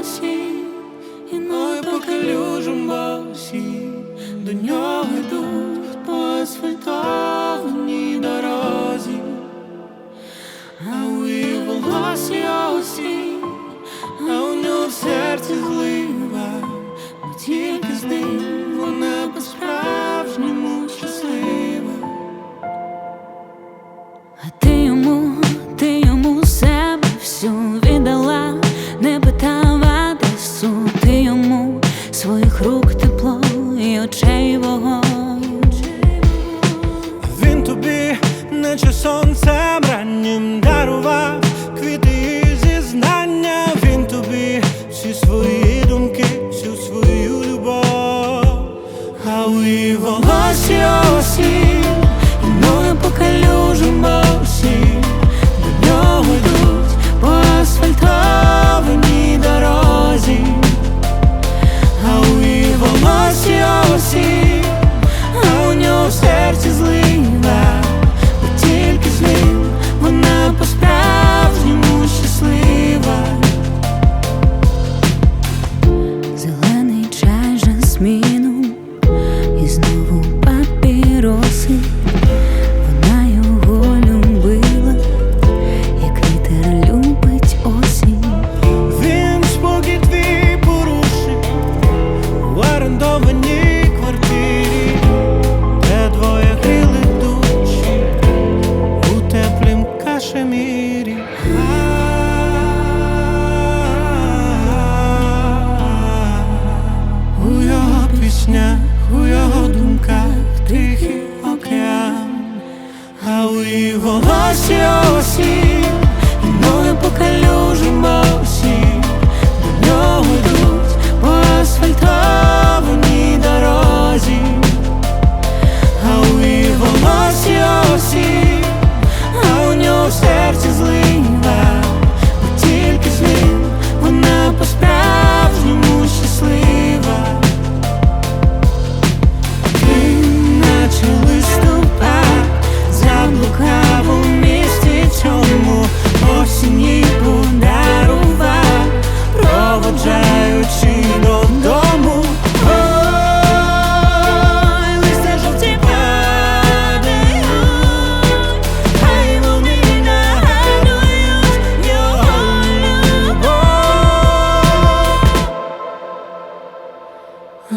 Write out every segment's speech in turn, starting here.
усі, і ноги по калюжам босі, до нього тепло і очей вогонь. Він тобі, наче сонцем раннім дарував квіти зі знання. Він тобі всі свої думки, всю свою любов, а у волосі осінь, і ноги по fosse 笑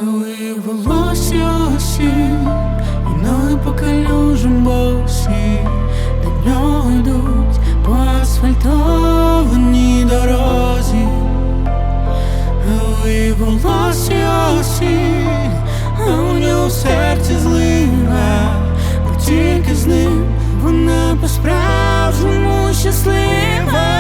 Вели волосся осінь, і ноги по калюжам босі, до нього йдуть по асфальтованій дорозі, Вели волосся осінь, а у нього серці злива, бо тільки з ним вона по-справжньому щаслива.